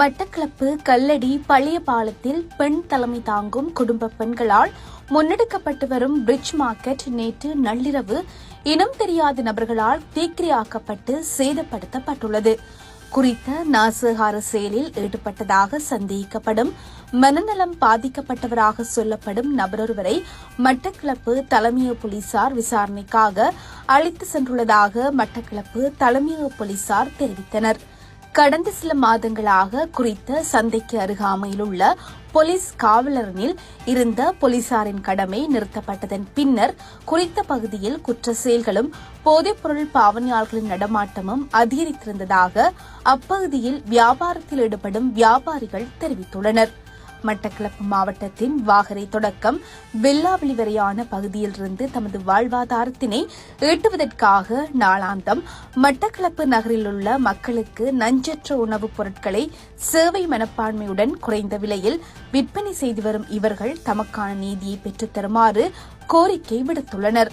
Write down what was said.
மட்டக்களப்பு கல்லடி பழைய பாலத்தில் பெண் தலைமை தாங்கும் குடும்ப பெண்களால் முன்னெடுக்கப்பட்டு வரும் பிரிட்ஜ் மார்க்கெட் நேற்று நள்ளிரவு இனம் தெரியாத நபர்களால் தீக்கிரியாக்கப்பட்டு சேதப்படுத்தப்பட்டுள்ளது. குறித்த நாசகார செயலில் ஈடுபட்டதாக சந்தேகிக்கப்படும் மனநலம் பாதிக்கப்பட்டவராக சொல்லப்படும் நபரொருவரை மட்டக்களப்பு தலைமைய போலீசார் விசாரணைக்காக அழைத்து சென்றுள்ளதாக மட்டக்களப்பு தலைமைய போலீசார் தெரிவித்தனர். கடந்த சில மாதங்களாக குறித்த சந்தைக்கு அருகாமையில் உள்ள போலீஸ் காவலரனில் இருந்த போலீசாரின் கடமை நிறுத்தப்பட்டதன் பின்னர் குறித்த பகுதியில் குற்ற செயல்களும் போதைப்பொருள் பாவனையாளர்களின் நடமாட்டமும் அதிகரித்திருந்ததாக அப்பகுதியில் வியாபாரத்தில் ஈடுபடும் வியாபாரிகள் தெரிவித்துள்ளனர். மட்டக்களப்பு மாவட்டத்தின் வாகரை தொடக்கம் வில்லாவளி வரையான பகுதியிலிருந்து தமது வாழ்வாதாரத்தினை ஈட்டுவதற்காக நாளாந்தம். மட்டக்களப்பு நகரிலுள்ள மக்களுக்கு நஞ்சற்ற உணவுப் பொருட்களை சேவை மனப்பான்மையுடன் குறைந்த விலையில் விற்பனை செய்து வரும் இவர்கள் தமக்கான நீதியை பெற்றுத்தருமாறு கோரிக்கை விடுத்துள்ளனா்